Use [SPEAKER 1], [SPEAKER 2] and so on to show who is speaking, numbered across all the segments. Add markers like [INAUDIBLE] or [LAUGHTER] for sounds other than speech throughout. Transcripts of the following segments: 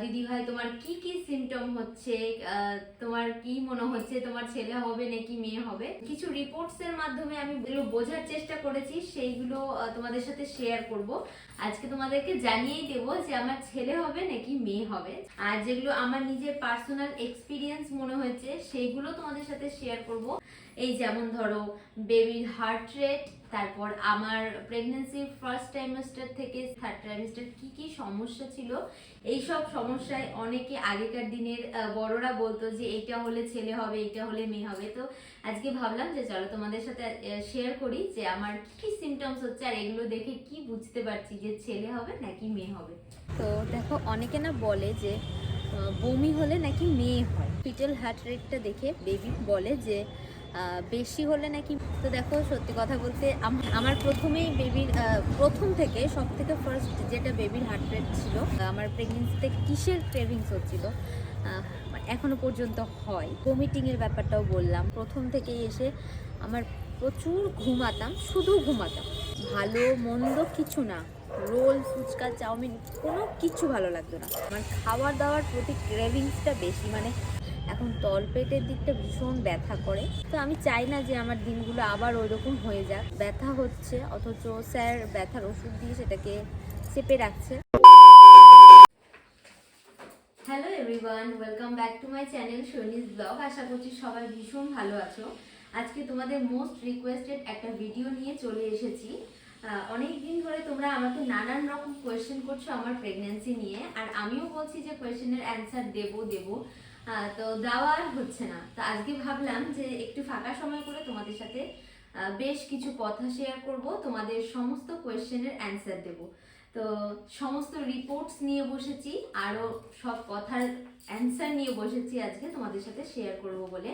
[SPEAKER 1] দিদি ভাই তোমার কি কি সিমটম হচ্ছে? তোমার কি মনে হচ্ছে? তোমার ছেলে হবে নাকি মেয়ে হবে? কিছু রিপোর্টস এর মাধ্যমে আমি এগুলো বোঝার চেষ্টা করেছি, সেইগুলো তোমাদের সাথে শেয়ার করব। আজকে তোমাদেরকে জানিয়েই দেব যে আমার ছেলে হবে নাকি মেয়ে হবে। আর যেগুলো আমার নিজের পার্সোনাল এক্সপিরিয়েন্স মনে হয়েছে, সেইগুলো তোমাদের সাথে শেয়ার করব। এই যেমন ধরো বেবির হার্ট রেট তারপর আমার প্রেগনেন্সির ফার্স্ট ট্রাইমেস্টার থেকে থার্ড ট্রাইমেস্টার কি কি সমস্যা ছিল এই সব সমস্যায় অনেকে আগেকার দিনের বড়রা বলতো যে এটা হলে ছেলে হবে এটা হলে মেয়ে হবে। তো আজকে ভাবলাম যে চলো তোমাদের সাথে শেয়ার করি যে আমার কি কি সিমটমস হচ্ছে আর এগুলো দেখে কি বুঝতে পারছি যে ছেলে হবে নাকি মেয়ে হবে। তো দেখো অনেকে না বলে যে বমি হলে নাকি মেয়ে হয়। পিটেল হার্ট রেটটা দেখে বেবি বলে যে বেশি হলে নাকি তো দেখো, সত্যি কথা বলতে আমার প্রথমেই বেবির প্রথম থেকে সব থেকে ফার্স্ট যেটা বেবির হার্ট রেট ছিল আমার প্রেগনেন্সিতে কিসের ক্রেভিংস হচ্ছিল এখনও পর্যন্ত হয়। ভমিটিং এর ব্যাপারটাও বললাম। প্রথম থেকেই এসে আমার প্রচুর ঘুমাতাম, শুধু ঘুমাতাম। ভালো, মন্দ কিছু না। রোল, ফুচকা, চাউমিন, কোনো কিছু ভালো লাগতো না। আমার খাওয়ার দাওয়ার প্রতি ক্রেভিংসটা বেশি মানে এখন তলপেটের দিকটা ভীষণ ব্যথা করে। তো আমি চাই না যে আমার দিনগুলো আবার ওই রকম হয়ে যাক। ব্যথা হচ্ছে, অথচ স্যার ব্যথার ওষুধ দিয়ে সেটাকে চেপে রাখছে। Hello everyone welcome back to my channel সৈনিস blog আশা করছি সবাই ভীষণ ভালো আছো। আজকে তোমাদের মোস্ট রিকোয়েস্টেড একটা ভিডিও নিয়ে চলে এসেছি। অনেক দিন ধরে তোমরা আমাকে নানান রকম কোয়েশ্চেন করছ আমার প্রেগন্যান্সি নিয়ে। আর আমিও বলছি যে কোয়েশ্চেনের অ্যান্সার দেবো দেবো। তো দেওয়া আর হচ্ছে না। তো আজকে ভাবলাম যে একটু ফাঁকা সময় করে তোমাদের সাথে বেশ কিছু কথা শেয়ার করব। তোমাদের সমস্ত কোয়েশ্চেনের অ্যান্সার দেবো। তো সমস্ত রিপোর্টস নিয়ে বসেছি আরও সব কথার অ্যান্সার নিয়ে বসেছি আজকে তোমাদের সাথে শেয়ার করব বলে।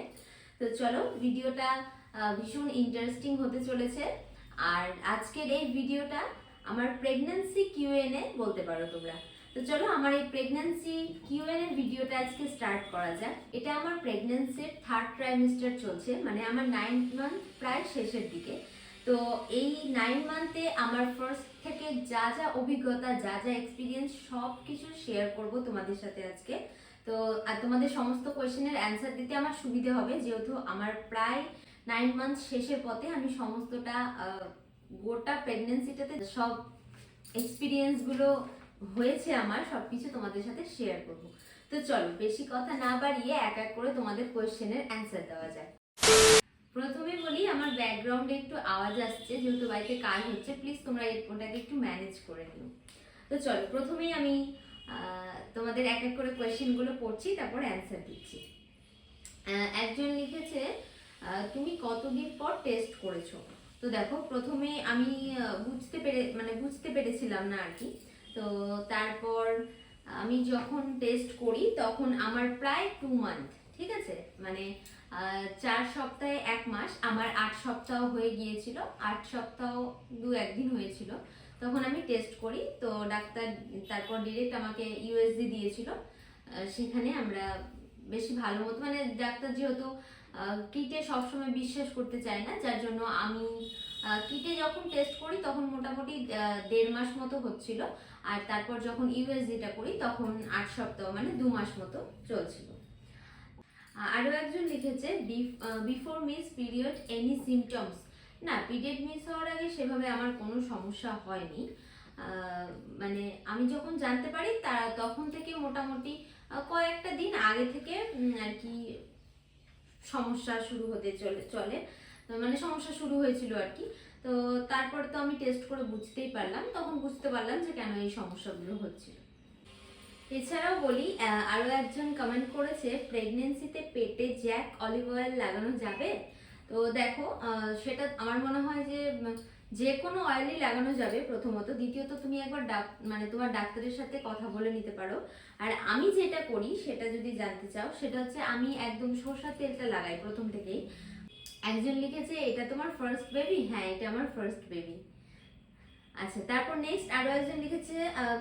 [SPEAKER 1] তো চলো ভিডিওটা ভীষণ ইন্টারেস্টিং হতে চলেছে। আর আজকের এই ভিডিওটা আমার প্রেগন্যান্সি কিউএনএ বলতে পারো তোমরা। তো চলো আমার এই প্রেগন্যান্সি কিউএন এর ভিডিওটা আজকে স্টার্ট করা যাক। এটা আমার প্রেগন্যান্সির থার্ড ট্রাইমেস্টার চলছে মানে আমার নাইন মান্থ প্রায় শেষের দিকে। তো এই নাইন মান্থে আমার ফার্স্ট থেকে যা যা অভিজ্ঞতা, যা যা এক্সপিরিয়েন্স সব কিছু শেয়ার করব তোমাদের সাথে আজকে। তো, আর তোমাদের সমস্ত কোয়েশ্চেনের অ্যান্সার দিতে আমার সুবিধে হবে, যেহেতু আমার প্রায় নাইন মান্থ শেষের পথে আমি সমস্তটা গোটা প্রেগনেন্সিটাতে সব এক্সপিরিয়েন্সগুলো হয়েছে আমার, সবকিছু তোমাদের সাথে শেয়ার করব। তো চলো, বেশি কথা না বাড়িয়ে এক এক করে তোমাদের কোয়েশ্চেনের অ্যান্সার দেওয়া যায় প্রথমে বলি, আমার ব্যাকগ্রাউন্ডে একটু আওয়াজ আসছে, যেহেতু বাড়িতে কাজ হচ্ছে প্লিজ তোমরা ওটাকে একটু ম্যানেজ করে নিও। তো চলো, প্রথমেই আমি তোমাদের এক এক করে কোয়েশ্চেনগুলো পড়ছি, তারপর অ্যান্সার দিচ্ছি। একজন লিখেছে তুমি কতদিন পর টেস্ট করেছ? তো দেখো, প্রথমে আমি বুঝতে পেরে মানে বুঝতে পেরেছিলাম না আর কি। তো তারপর আমি যখন টেস্ট করি, তখন আমার প্রায় টু মান্থ ঠিক আছে? মানে চার সপ্তাহে এক মাস, আমার আট সপ্তাহ হয়ে গিয়েছিল, আট সপ্তাহ দু একদিন হয়েছিল। তখন আমি টেস্ট করি, তো ডাক্তার তারপর ডিরেক্ট আমাকে ইউএসজি দিয়েছিল। সেখানে আমরা বেশি ভালো মতো মানে ডাক্তার যেহেতু কিটে সবসময় বিশ্বাস করতে চায় না, যার জন্য আমি কিটে যখন টেস্ট করি, তখন মোটামুটি দেড় মাস মতো হচ্ছিল। আর তারপর যখন ইউএসজিটা করি, তখন আট সপ্তাহ মানে দু মাস মতো চলছিল। আ- আরও একজন লিখেছে before miss period any symptoms না পিরিয়ড মিস হওয়ার আগে সেভাবে আমার কোনো সমস্যা হয়নি। মানে আমি যখন জানতে পারি তা তখন থেকে মোটামুটি কয়েকটা দিন আগে থেকে আর কি সমস্যা শুরু হতে চলে চলে। মানে সমস্যা শুরু হয়েছিল আর কি। তো তারপরে তো আমি টেস্ট করে বুঝতেই পারলাম, তখন বুঝতে পারলাম যে কেন এই সমস্যাগুলো হচ্ছিল এছাড়াও বলি আরও একজন কমেন্ট করেছে প্রেগনেন্সিতে পেটে জ্যাক অলিভ অয়েল লাগানো যাবে? তো দেখো সেটা আমার মনে হয় যে যে কোনো অয়েলই লাগানো যাবে প্রথমত। দ্বিতীয়ত, তুমি একবার ডাক মানে তোমার ডাক্তারের সাথে কথা বলে নিতে পারো। আর আমি যেটা করি, সেটা যদি জানতে চাও, সেটা হচ্ছে আমি একদম সরষার তেলটা লাগাই প্রথম থেকেই। একজন লিখেছে, এটা তোমার ফার্স্ট বেবি হ্যাঁ এটা আমার ফার্স্ট বেবি আচ্ছা তারপর নেক্সট আরও একজন লিখেছে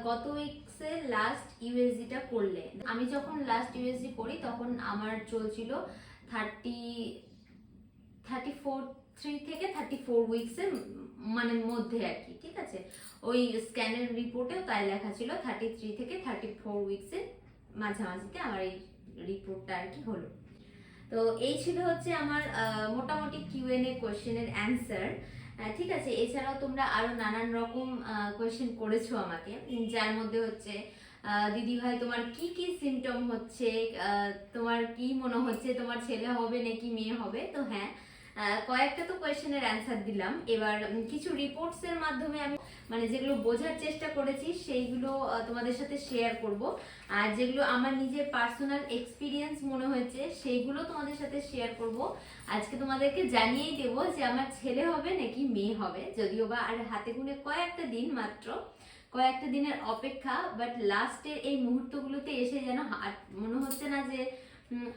[SPEAKER 1] গত উইকসে লাস্ট ইউএসজিটা করলে। আমি যখন লাস্ট ইউএসজি করি তখন আমার চলছিল থার্টি থার্টি ফোর থ্রি থেকে থার্টি ফোর উইকসের মানে মধ্যে আর কি, ঠিক আছে? ওই স্ক্যানের রিপোর্টেও তাই লেখা ছিল থার্টি থ্রি থেকে থার্টি ফোর উইকসের মাঝামাঝিতে আমার এই রিপোর্টটা আর কি হলো। তো এই ছিল হচ্ছে আমার মোটামুটি কিউএনএ কোয়েশ্চেনের অ্যান্সার ঠিক আছে, এছাড়াও তোমরা আরও নানান রকম কোয়েশ্চেন করেছ আমাকে, যার মধ্যে হচ্ছে দিদি ভাই, তোমার কি কি সিমটম হচ্ছে তোমার কি মনে হচ্ছে, তোমার ছেলে হবে নাকি মেয়ে হবে? তো হ্যাঁ কয়েকটা তো কোয়েশ্চেনের অ্যান্সার দিলাম। এবার কিছু রিপোর্টস এর মাধ্যমে আমি মানে যেগুলো বোঝার চেষ্টা করেছি, সেইগুলো তোমাদের সাথে শেয়ার করব। আর যেগুলো আমার নিজের পার্সোনাল এক্সপিরিয়েন্স মনে হয়েছে, সেইগুলো তোমাদের সাথে শেয়ার করব। আজকে তোমাদেরকে জানিয়েই দেবো যে আমার ছেলে হবে নাকি মেয়ে হবে। যদিও বা আর হাতে গুনে কয়েকটা দিন মাত্র, কয়েকটা দিনের অপেক্ষা বাট লাস্টের এই মুহূর্তগুলোতে এসে যেন মনে হচ্ছে না যে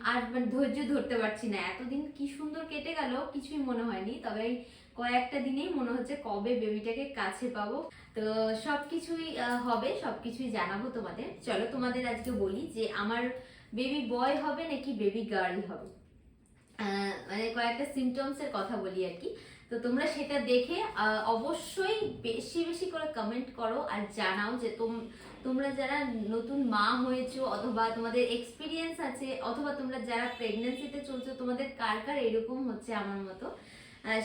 [SPEAKER 1] আর মানে ধৈর্য ধরতে পারছি না। এতদিন কি সুন্দর কেটে গেল, কিছুই মনে হয়নি। তবে এই কয়েকটা দিনেই মনে হচ্ছে কবে বেবিটাকে কাছে পাবো। তো সব কিছুই হবে সব কিছুই জানাব তোমাদের। চলো তোমাদের আজকে বলি যে আমার বেবি বয় হবে নাকি বেবি গার্ল হবে। মানে কয়েকটা সিমটমস এর কথা বলি আর কি। তো তোমরা সেটা দেখে অবশ্যই বেশি বেশি করে কমেন্ট করো আর জানাও যে তোম- তোমরা যারা নতুন মা হয়েছো অথবা তোমাদের এক্সপিরিয়েন্স আছে, অথবা তোমরা যারা প্রেগনেন্সিতে চলছো, তোমাদের কার কার এরকম হচ্ছে আমার মতো?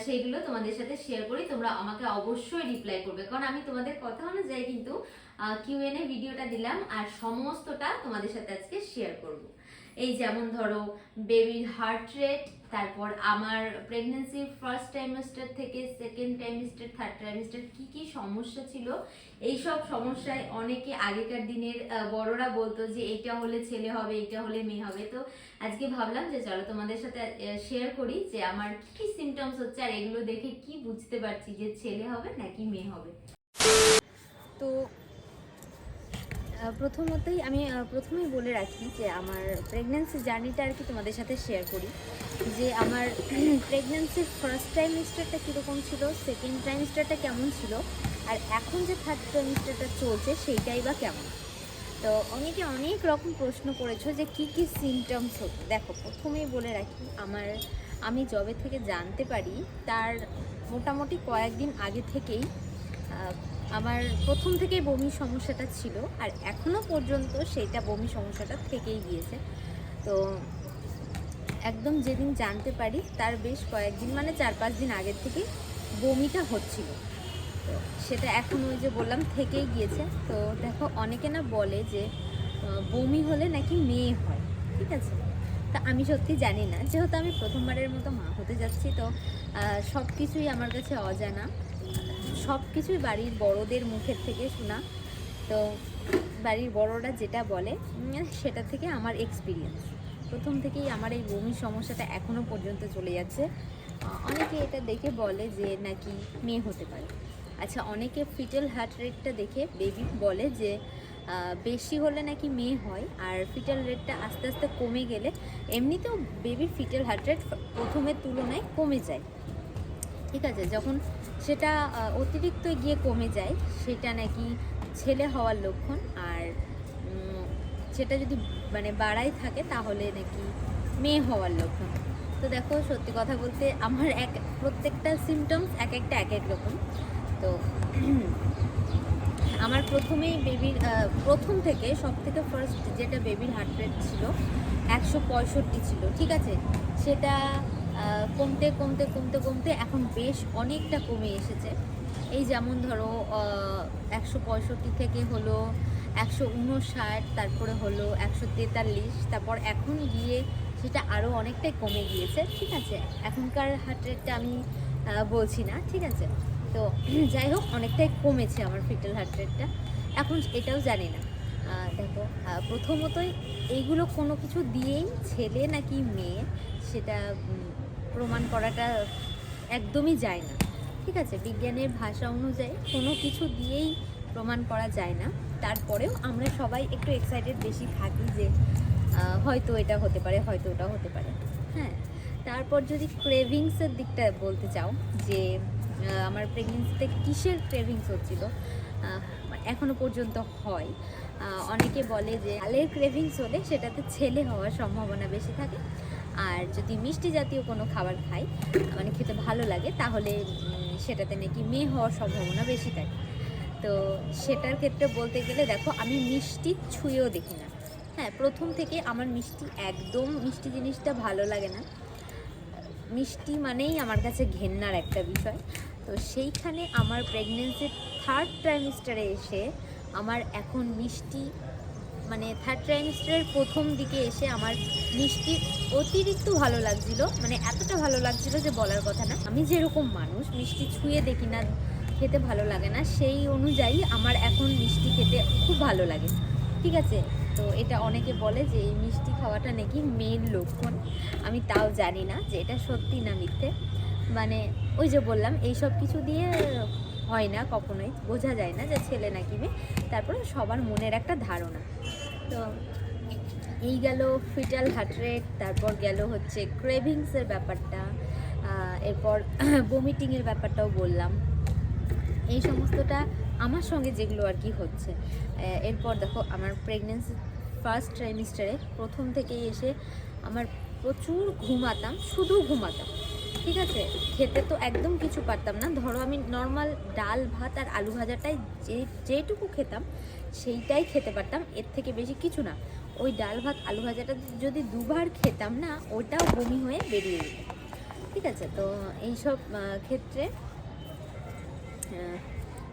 [SPEAKER 1] সেইগুলো তোমাদের সাথে শেয়ার করি, তোমরা আমাকে অবশ্যই রিপ্লাই করবে। কারণ আমি তোমাদের কথা অনুযায়ী কিন্তু কিউএনএ ভিডিওটা দিলাম, আর সমস্তটা তোমাদের সাথে আজকে শেয়ার করব। এই যেমন ধরো বেবির হার্ট রেট তারপর আমার প্রেগনেন্সির ফার্স্ট টাইমিস্টার থেকে সেকেন্ড টাইমিস্টার থার্ড টাইমিস্টার কি কি সমস্যা ছিল এই সব সমস্যায় অনেকে আগেকার দিনের বড়রা বলতো যে এটা হলে ছেলে হবে এটা হলে মেয়ে হবে। তো আজকে ভাবলাম যে চলো তোমাদের সাথে শেয়ার করি যে আমার কি কি সিমটমস হচ্ছে আর এগুলো দেখে কি বুঝতে পারছি যে ছেলে হবে নাকি মেয়ে হবে। তো প্রথমতই আমি প্রথমেই বলে রাখি যে আমার প্রেগনেন্সি জার্নিটা আর কি তোমাদের সাথে শেয়ার করি। যে আমার প্রেগনেন্সির ফার্স্ট ট্রাইমিস্টারটা কীরকম ছিল সেকেন্ড ট্রাইমিস্টারটা কেমন ছিল, আর এখন যে থার্ড ট্রাইমিস্টারটা চলছে সেইটাই বা কেমন। তো অনেকে অনেক রকম প্রশ্ন করেছ যে কি কি সিমটমস হতো দেখো, প্রথমেই বলে রাখি, আমার, আমি জবে থেকে জানতে পারি, তার মোটামুটি কয়েকদিন আগে থেকেই আমার প্রথম থেকেই বমির সমস্যাটা ছিল, আর এখনও পর্যন্ত সেইটা বমি সমস্যাটা থেকেই গিয়েছে। তো একদম যেদিন জানতে পারি, তার বেশ কয়েকদিন মানে চার পাঁচ দিন আগের থেকে বমিটা হচ্ছিল। তো সেটা এখন ওই যে বললাম, থেকেই গিয়েছে। তো দেখো, অনেকে না বলে যে বমি হলে নাকি মেয়ে হয়, ঠিক আছে? তা আমি সত্যি জানি না। যেহেতু আমি প্রথমবারের মতো মা হতে যাচ্ছি, তো সব কিছুই আমার কাছে অজানা। সব কিছুই বাড়ির বড়দের মুখের থেকে শোনা। তো বাড়ির বড়রা যেটা বলে সেটা থেকে আমার এক্সপিরিয়েন্স প্রথম থেকেই আমার এই বমির সমস্যাটা এখনও পর্যন্ত চলে যাচ্ছে। অনেকে এটা দেখে বলে যে নাকি মেয়ে হতে পারে। আচ্ছা অনেকে ফিটেল হার্ট রেটটা দেখে বেবি বলে যে বেশি হলে নাকি মেয়ে হয়, আর ফিটাল রেটটা আস্তে আস্তে কমে গেলে এমনিতেও বেবির ফিটাল হার্ট রেট প্রথমের তুলনায় কমে যায়। ঠিক আছে? যখন সেটা অতিরিক্ত গিয়ে কমে যায়, সেটা নাকি ছেলে হওয়ার লক্ষণ। আর সেটা যদি মানে বাড়াই থাকে, তাহলে নাকি মেয়ে হওয়ার লক্ষণ। তো দেখো, সত্যি কথা বলতে আমার এক, প্রত্যেকটা সিমটমস এক একটা, এক এক রকম। তো [CLEARS THROAT] আমার প্রথমেই বেবির প্রথম থেকে সব থেকে ফার্স্ট যেটা বেবির হার্ট রেট ছিল, একশো পঁয়ষট্টি ছিল, ঠিক আছে? সেটা কমতে কমতে কমতে কমতে এখন বেশ অনেকটা কমে এসেছে। এই যেমন ধরো একশো পঁয়ষট্টি থেকে হলো একশো উনষাট, তারপরে হলো একশো তেতাল্লিশ, তারপর এখন গিয়ে সেটা আরও অনেকটাই কমে গিয়েছে, ঠিক আছে? এখনকার হার্ট রেটটা আমি বলছি না, ঠিক আছে? তো [CLEARS THROAT] যাই হোক, অনেকটাই কমেছে আমার ফিটাল হার্ট রেটটা এখন এটাও জানি না। দেখো প্রথমতই এইগুলো কোনো কিছু দিয়েই ছেলে নাকি মেয়ে, সেটা প্রমাণ করাটা একদমই যায় না। ঠিক আছে? বিজ্ঞানের ভাষা অনুযায়ী কোনো কিছু দিয়েই প্রমাণ করা যায় না। তারপরেও আমরা সবাই একটু এক্সাইটেড বেশি থাকি যে হয়তো এটা হতে পারে হয়তো ওটা হতে পারে। হ্যাঁ? তারপর যদি ক্রেভিংসের দিকটা বলতে চাও যে আমার প্রেগনেন্সিতে কিসের ক্রেভিংস হচ্ছিল? আহ, এখনও পর্যন্ত হয়। অনেকে বলে যে আলের ক্রেভিংস হলে সেটাতে ছেলে হওয়ার সম্ভাবনা বেশি থাকে। আর যদি মিষ্টি জাতীয় কোনো খাবার খাই মানে খেতে ভালো লাগে, তাহলে সেটাতে নাকি মেয়ে হওয়ার সম্ভাবনা বেশি থাকে। তো সেটার ক্ষেত্রে বলতে গেলে দেখো, আমি মিষ্টি ছুঁয়েও দেখি না। হ্যাঁ প্রথম থেকে আমার মিষ্টি একদম, মিষ্টি জিনিসটা ভালো লাগে না। মিষ্টি মানেই আমার কাছে ঘেন্নার একটা বিষয়। তো সেইখানে আমার প্রেগনেন্সির থার্ড ট্রাইমিস্টারে এসে আমার এখন মিষ্টি মানে থার্ড ট্রাইমিস্টারের প্রথম দিকে এসে আমার মিষ্টি অতিরিক্ত ভালো লাগছিল। মানে এতটা ভালো লাগছিল যে বলার কথা না। আমি যেরকম মানুষ, মিষ্টি ছুঁয়ে দেখি না, খেতে ভালো লাগে না, সেই অনুযায়ী আমার এখন মিষ্টি খেতে খুব ভালো লাগে। ঠিক আছে? তো এটা অনেকে বলে যে এই মিষ্টি খাওয়াটা নাকি মেয়ের লক্ষণ। আমি তাও জানি না যে এটা সত্যি না মিথ্যে। মানে ওই যে বললাম এই সব কিছু দিয়ে হয় না কখনোই। বোঝা যায় না যে ছেলে নাকি মেয়ে। তারপরে সবার মনের একটা ধারণা। তো এই গেল ফিটাল হার্ট রেট তারপর গেল হচ্ছে ক্রেভিংসের ব্যাপারটা এরপর [CLEARS THROAT] বমিটিংয়ের ব্যাপারটাও বললাম। এই সমস্তটা আমার সঙ্গে যেগুলো আর কি হচ্ছে। এরপর দেখো আমার প্রেগনেন্সি ফার্স্ট ট্রাইমিস্টারে প্রথম থেকেই এসে আমার প্রচুর ঘুমাতাম, শুধু ঘুমাতাম। ঠিক আছে? খেতে তো একদম কিছু পারতাম না। ধরো আমি নর্মাল ডাল, ভাত আর আলু ভাজাটাই যে, যেটুকু খেতাম, সেইটাই খেতে পারতাম। এর থেকে বেশি কিছু না। ওই ডাল, ভাত, আলু ভাজাটা যদি দুবার খেতাম না, ওটাও বমি হয়ে বেরিয়ে যেত। ঠিক আছে? তো এইসব ক্ষেত্রে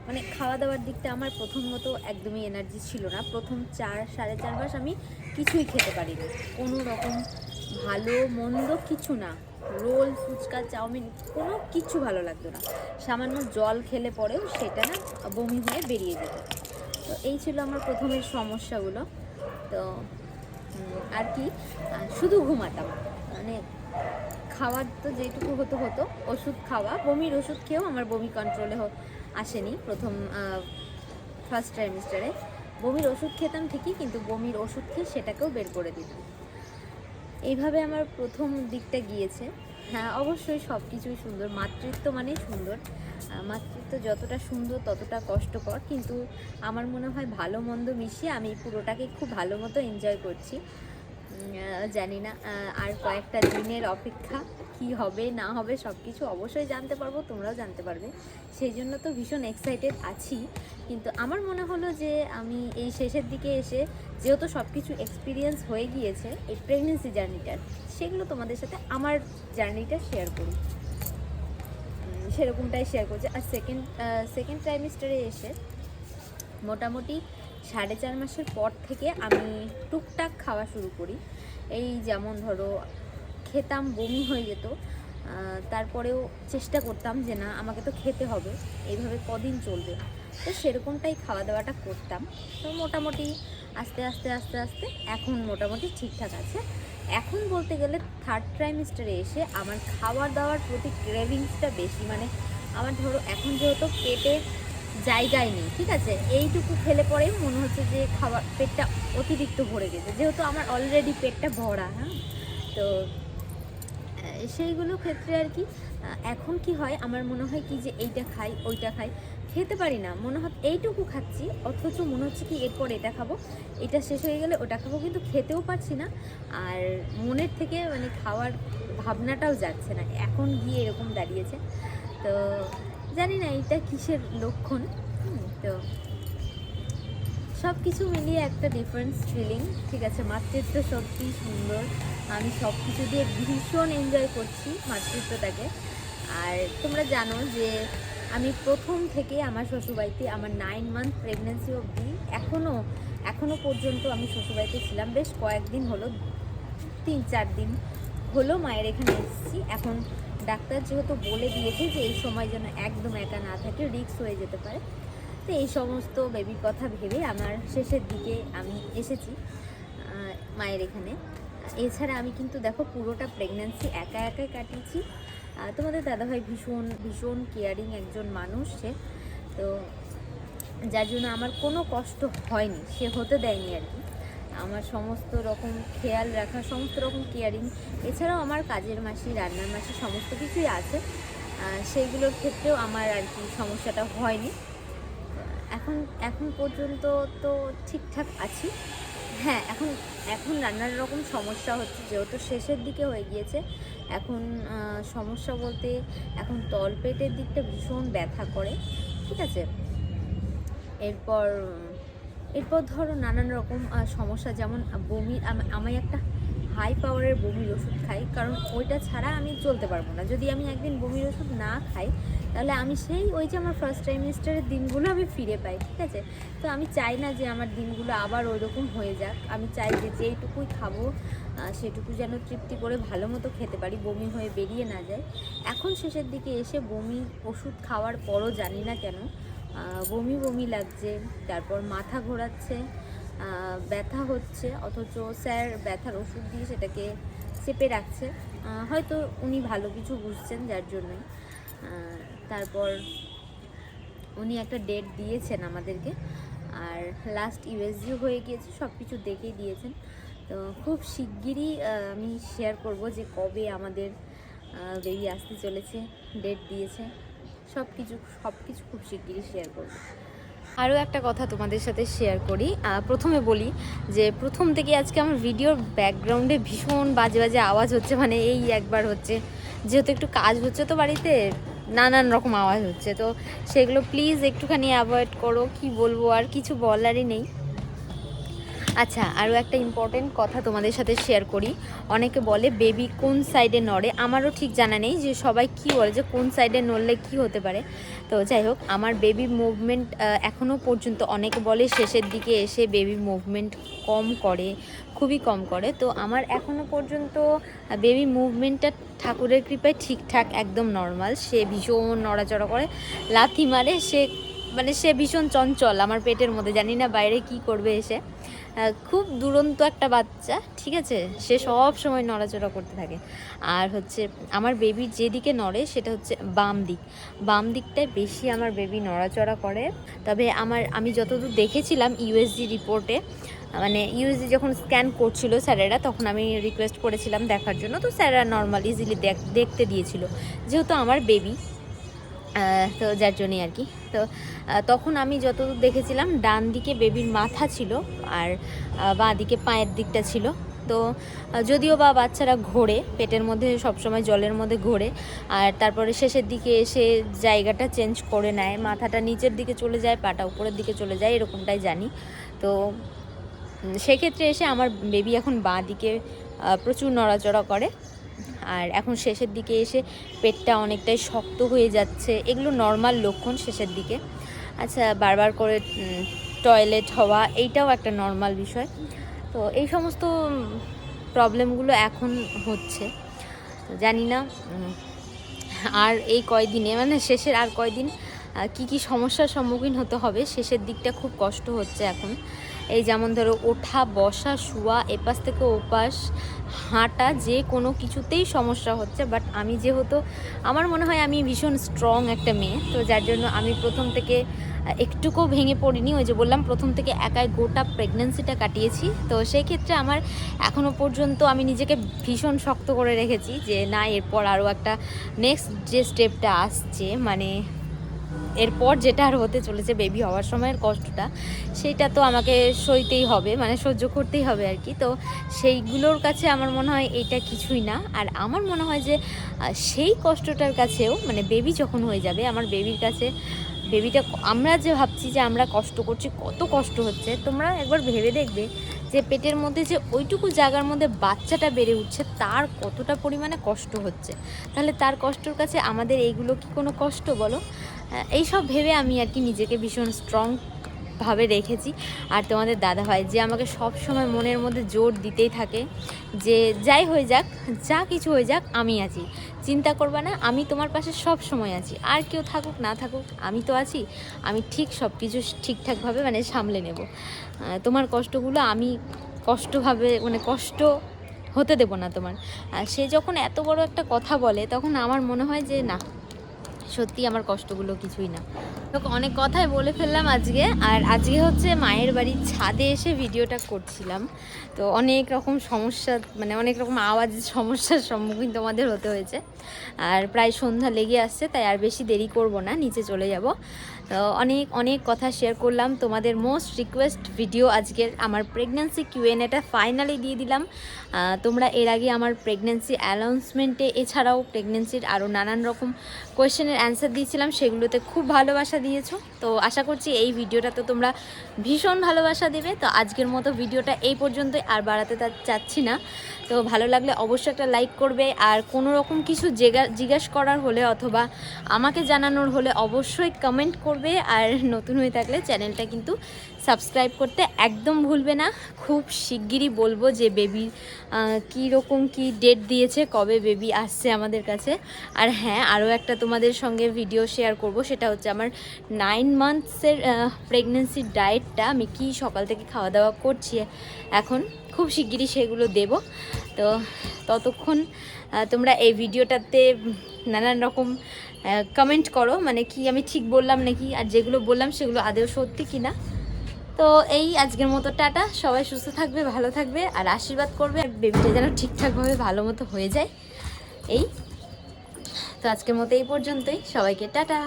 [SPEAKER 1] মানে খাওয়া দাওয়ার দিকটা আমার প্রথম মতো একদমই এনার্জি ছিল না। প্রথম চার, সাড়ে চার মাস আমি কিছুই খেতে পারিনি। কোনো রকম ভালো, মন্দ কিছু না। রোল, ফুচকা, চাউমিন, কোনো কিছু ভালো লাগতো না। সামান্য জল খেলে পরেও সেটা না বমি হয়ে বেরিয়ে যেত। তো এই ছিল আমার প্রথমের সমস্যাগুলো। তো আর কি শুধু ঘুমাতাম। মানে খাওয়ার তো যেটুকু হতো হতো। ওষুধ খাওয়া, বমির ওষুধ খেয়েও আমার বমি কন্ট্রোলে আসেনি প্রথম ফার্স্ট ট্রাইমিস্টারে বমির ওষুধ খেতাম ঠিকই, কিন্তু বমির ওষুধ খেয়ে সেটাকেও বের করে দিতাম। এইভাবে আমার প্রথম দিকটা গিয়েছে। হ্যাঁ অবশ্যই সব কিছুই সুন্দর। মাতৃত্ব মানেই সুন্দর। মাতৃত্ব যতটা সুন্দর, ততটা কষ্টকর। কিন্তু আমার মনে হয় ভালো মন্দ মিশিয়ে আমি পুরোটাকে খুব ভালো মতো এনজয় করছি। জানি না আর কয়েকটা দিনের অপেক্ষা। কি হবে, না হবে সব কিছু অবশ্যই জানতে পারব, তোমরাও জানতে পারবে। সেই জন্য তো ভীষণ এক্সাইটেড আছি। কিন্তু আমার মনে হলো যে আমি এই শেষের দিকে এসে যেহেতু সব কিছু এক্সপিরিয়েন্স হয়ে গিয়েছে এই প্রেগনেন্সি জার্নিটার সেগুলো তোমাদের সাথে আমার জার্নিটা শেয়ার করি। সেরকমটাই শেয়ার করছি। আর সেকেন্ড সেকেন্ড ট্রাইমিস্টারে এসে মোটামুটি সাড়ে চার মাসের পর থেকে আমি টুকটাক খাওয়া শুরু করি। এই যেমন ধরো খেতাম, বমি হয়ে যেত। তারপরেও চেষ্টা করতাম যে না, আমাকে তো খেতে হবে, এইভাবে কদিন চলবে। তো সেরকমটাই খাওয়া দাওয়াটা করতাম। তো মোটামুটি আস্তে আস্তে আস্তে আস্তে এখন মোটামুটি ঠিকঠাক আছে। এখন বলতে গেলে থার্ড ট্রাইমিস্টারে এসে আমার খাওয়া দাওয়ার প্রতি ক্রেভিংসটা বেশি। মানে আমার ধরো এখন যেহেতু পেটে জায়গায় নেই, ঠিক আছে? এইটুকু খেলে পরেই মনে হচ্ছে যে খাবার পেটটা অতিরিক্ত ভরে গেছে। যেহেতু আমার অলরেডি পেটটা ভরা হ্যাঁ? তো সেইগুলো ক্ষেত্রে আর কি এখন কি হয়, আমার মনে হয় কি যে এইটা খাই, ওইটা খাই, খেতে পারি না। মনে হয় এইটুকু খাচ্ছি, অথচ মনে হচ্ছে কি এরপর এটা খাব, এটা শেষ হয়ে গেলে ওটা খাব, কিন্তু খেতেও পারছি না। আর মনের থেকে মানে খাওয়ার ভাবনাটাও যাচ্ছে না, এখন গিয়ে এরকম দাঁড়িয়েছে। তো জানি না এটা কিসের লক্ষণ তো সব কিছু মিলিয়ে একটা ডিফারেন্স ফিলিং ঠিক আছে? মাতৃত্ব সত্যি সুন্দর। আমি সব কিছু দিয়ে ভীষণ এনজয় করছি মাতৃত্বটাকে। আর তোমরা জানো যে আমি প্রথম থেকে আমার শ্বশুরবাড়িতে আমার নাইন মান্থ প্রেগনেন্সি অবধি এখনও এখনও পর্যন্ত আমি শ্বশুরবাড়িতে ছিলাম। বেশ কয়েকদিন হলো, তিন চার দিন হলো মায়ের এখানে এসেছি। এখন ডাক্তার যেহেতু বলে দিয়েছে যে এই সময় যেন একদম একা না থাকে রিক্স হয়ে যেতে পারে। তো এই সমস্ত বেবির কথা ভেবে আমার শেষের দিকে আমি এসেছি মায়ের এখানে। এছাড়া আমি কিন্তু দেখো পুরোটা প্রেগন্যান্সি একা একাই কাটিয়েছি। তোমাদের দাদাভাই ভীষণ ভীষণ কেয়ারিং একজন মানুষ সে। তো যার জন্য আমার কোনো কষ্ট হয়নি, সে হতে দেয়নি আর কি। আমার সমস্ত রকম খেয়াল রাখা, সমস্ত রকম কেয়ারিং এছাড়াও আমার কাজের মাসি, রান্নার মাসি, সমস্ত কিছুই আছে। সেইগুলোর ক্ষেত্রেও আমার আর কি সমস্যাটা হয়নি। এখন এখন পর্যন্ত তো ঠিকঠাক আছি। হ্যাঁ এখন এখন নানান রকম সমস্যা হচ্ছে, যেহেতু শেষের দিকে হয়ে গিয়েছে। এখন সমস্যা বলতে এখন তলপেটের দিকটা ভীষণ ব্যথা করে, ঠিক আছে? এরপর এরপর ধরো নানান রকম সমস্যা, যেমন বমি, আম- একটা হাই পাওয়ারের বমির ওষুধ খাই, কারণ ওইটা ছাড়া আমি চলতে পারব না। যদি আমি একদিন বমির ওষুধ না খাই, তাহলে আমি সেই ওই যে আমার ফার্স্ট ট্রাইমিস্টারের দিনগুলো আমি ফিরে পাই, ঠিক আছে? তো আমি চাই না যে আমার দিনগুলো আবার ওই রকম হয়ে যাক। আমি চাই যে যেইটুকুই খাব সেটুকু যেন তৃপ্তি করে ভালো মতো খেতে পারি, বমি হয়ে বেরিয়ে না যায়। এখন শেষের দিকে এসে বমি ওষুধ খাওয়ার পরও জানি না কেন বমি বমি লাগছে, তারপর মাথা ঘোরাচ্ছে ব্যথা হচ্ছে, অথচ স্যার ব্যথার ওষুধ দিয়ে সেটাকে চেপে রাখছে। হয়তো উনি ভালো কিছু বুঝছেন যার জন্যই তারপর উনি একটা ডেট দিয়েছেন আমাদেরকে। আর লাস্ট ইউএসজি হয়ে গিয়েছে সব কিছু দেখেই দিয়েছেন। তো খুব শিগগিরই আমি শেয়ার করব যে কবে আমাদের বেবি আসতে চলেছে ডেট দিয়েছে। সব কিছু সব কিছু খুব শিগগিরই শেয়ার করব। আরও একটা কথা তোমাদের সাথে শেয়ার করি। প্রথমে বলি যে, প্রথম থেকে আজকে আমার ভিডিওর ব্যাকগ্রাউন্ডে ভীষণ বাজে বাজে আওয়াজ হচ্ছে মানে এই একবার হচ্ছে। যেহেতু একটু কাজ হচ্ছে তো বাড়িতে, নানান রকম আওয়াজ হচ্ছে। তো সেগুলো প্লিজ একটুখানি অ্যাভয়েড করো, কি বলব আর কিছু বলারই নেই। আচ্ছা আরও একটা ইম্পর্টেন্ট কথা তোমাদের সাথে শেয়ার করি। অনেকে বলে বেবি কোন সাইডে নড়ে? আমারও ঠিক জানা নেই যে সবাই কি বলে যে কোন সাইডে নড়লে কি হতে পারে। তো যাই হোক, আমার বেবি মুভমেন্ট এখনও পর্যন্ত অনেকে বলে শেষের দিকে এসে বেবি মুভমেন্ট কম করে, খুবই কম করে। তো আমার এখনও পর্যন্ত বেবি মুভমেন্টটা ঠাকুরের কৃপায় ঠিকঠাক, একদম নর্মাল সে ভীষণ নড়াচড়া করে, লাথি মারে, সে মানে সে ভীষণ চঞ্চল আমার পেটের মধ্যে। জানি না বাইরে কি করবে এসে। খুব দুরন্ত একটা বাচ্চা, ঠিক আছে? সে সব সময় নড়াচড়া করতে থাকে। আর হচ্ছে আমার বেবি যেদিকে নড়ে সেটা হচ্ছে বাম দিক। বাম দিকটায় বেশি আমার বেবি নড়াচড়া করে। তবে আমার, আমি যতদূর দেখেছিলাম ইউএসজি রিপোর্টে মানে ইউএসজি যখন স্ক্যান করছিল স্যারেরা, তখন আমি রিকোয়েস্ট করেছিলাম দেখার জন্য। তো স্যারেরা নর্মাল ইজিলি দেখতে দিয়েছিল। যেহেতু আমার বেবি তো যার জন্যই আর কি। তো তখন আমি যতদূর দেখেছিলাম, ডান দিকে বেবির মাথা ছিল আর বাঁ দিকে পায়ের দিকটা ছিল। তো যদিও বা বাচ্চারা ঘোরে, পেটের মধ্যে সবসময় জলের মধ্যে ঘোরে, আর তারপরে শেষের দিকে এসে জায়গাটা চেঞ্জ করে নেয়, মাথাটা নিচের দিকে চলে যায়, পাটা উপরের দিকে চলে যায়, এরকমটাই জানি। তো সেক্ষেত্রে এসে আমার বেবি এখন বাঁ দিকে প্রচুর নড়াচড়া করে। আর এখন শেষের দিকে এসে পেটটা অনেকটাই শক্ত হয়ে যাচ্ছে। এগুলো নর্মাল লক্ষণ শেষের দিকে। আচ্ছা বারবার করে টয়লেট হওয়া, এইটাও একটা নর্মাল বিষয়। তো এই সমস্ত প্রবলেমগুলো এখন হচ্ছে। জানি না আর এই কয়দিনে মানে শেষের আর কয়দিন কি কি সমস্যার সম্মুখীন হতে হবে, শেষের দিকটা খুব কষ্ট হচ্ছে এখন। এই যেমন ধরো ওঠা বসা শোয়া এপাশ থেকে ওপাশ হাঁটা যে কোনো কিছুতেই সমস্যা হচ্ছে বাট আমি যেহেতু আমার মনে হয় আমি ভীষণ স্ট্রং একটা মেয়ে তো যার জন্য আমি প্রথম থেকে আহ, একটুকুও ভেঙে পড়িনি ওই যে বললাম প্রথম থেকে একাই গোটা প্রেগনেন্সিটা কাটিয়েছি তো সেই ক্ষেত্রে আমার এখনও পর্যন্ত আমি নিজেকে ভীষণ শক্ত করে রেখেছি যে না এরপর আরও একটা নেক্সট যে স্টেপটা আসছে মানে এরপর যেটা আর হতে চলেছে বেবি হওয়ার সময়ের কষ্টটা সেইটা তো আমাকে সইতেই হবে মানে সহ্য করতেই হবে আর কি। তো সেইগুলোর কাছে আমার মনে হয় এটা কিছুই না। আর আমার মনে হয় যে সেই কষ্টটার কাছেও মানে বেবি যখন হয়ে যাবে, আমার বেবির কাছে বেবিটা আমরা যে ভাবছি যে আমরা কষ্ট করছি, কত কষ্ট হচ্ছে, তোমরা একবার ভেবে দেখবে যে পেটের মধ্যে যে ওইটুকু জায়গার মধ্যে বাচ্চাটা বেড়ে উঠছে, তার কতটা পরিমাণে কষ্ট হচ্ছে। তাহলে তার কষ্টর কাছে আমাদের এইগুলো কি কোনো কষ্ট বলো? আহ, এইসব ভেবে আমি আর কি নিজেকে ভীষণ স্ট্রং ভাবে রেখেছি। আর তোমাদের দাদা ভাই যে আমাকে সব সময় মনের মধ্যে জোর দিতেই থাকে যে যাই হয়ে যাক যা কিছু হয়ে যাক আমি আছি। চিন্তা করবে না আমি তোমার পাশে সব সময় আছি। আর কেউ থাকুক না থাকুক আমি তো আছি। আমি ঠিক সব কিছু ঠিকঠাকভাবে মানে সামলে নেব। তোমার কষ্টগুলো আমি কষ্টভাবে মানে কষ্ট হতে দেবো না তোমার। আর সে যখন এত বড় একটা কথা বলে তখন আমার মনে হয় যে না সত্যি আমার কষ্টগুলো কিছুই না। তো অনেক কথাই বলে ফেললাম আজকে, আর আজকে হচ্ছে মায়ের বাড়ির ছাদে এসে ভিডিওটা করছিলাম। তো অনেক রকম সমস্যা মানে অনেক রকম আওয়াজের সমস্যার সম্মুখীন তোমাদের হতে হয়েছে। আর প্রায় সন্ধ্যা লেগে আসছে, তাই আর বেশি দেরি করব না, নিচে চলে যাব। অনেক অনেক কথা শেয়ার করলাম। তোমাদের মোস্ট রিকোয়েস্ট ভিডিও আজকের আমার প্রেগনেন্সি কিউএনএটা ফাইনালি দিয়ে দিলাম। তোমরা এর আগে আমার প্রেগনেন্সি অ্যানাউন্সমেন্টে এছাড়াও প্রেগনেন্সির আরও নানান রকম কোয়েশ্চেনের অ্যান্সার দিয়েছিলাম, সেগুলোতে খুব ভালোবাসা দিয়েছ। তো আশা করছি এই ভিডিওটা তো তোমরা ভীষণ ভালোবাসা দেবে। তো আজকের মতো ভিডিওটা এই পর্যন্তই, আর বাড়াতে তা চাচ্ছি না। তো ভালো লাগলে অবশ্যই একটা লাইক করবে, আর কোনো রকম কিছু জিজ্ঞাসা করার হলে অথবা আমাকে জানানোর হলে অবশ্যই কমেন্ট করবে। আর নতুন হয়ে থাকলে চ্যানেলটা কিন্তু সাবস্ক্রাইব করতে একদম ভুলবে না। খুব শিগগিরই বলব যে বেবি কী রকম কী ডেট দিয়েছে, কবে বেবি আসছে আমাদের কাছে। আর হ্যাঁ আরও একটা তোমাদের সঙ্গে ভিডিও শেয়ার করব, সেটা হচ্ছে আমার নাইন মান্থসের প্রেগনেন্সির ডায়েটটা আমি কি সকাল থেকে খাওয়া দাওয়া করছি, এখন খুব শিগগিরই সেগুলো দেব। তো ততক্ষণ তোমরা এই ভিডিওটাতে নানান রকম কমেন্ট করো মানে কি আমি ঠিক বললাম নাকি, আর যেগুলো বললাম সেগুলো আদেও সত্যি কি না তো এই আজকের মতো, টাটা। সবাই সুস্থ থাকবে, ভালো থাকবে, আর আশীর্বাদ করবে। আর বেবিটা যেন ঠিকঠাকভাবে ভালো মতো হয়ে যায়। এই। তো আজকের মতো এই পর্যন্তই। সবাইকে টাটা।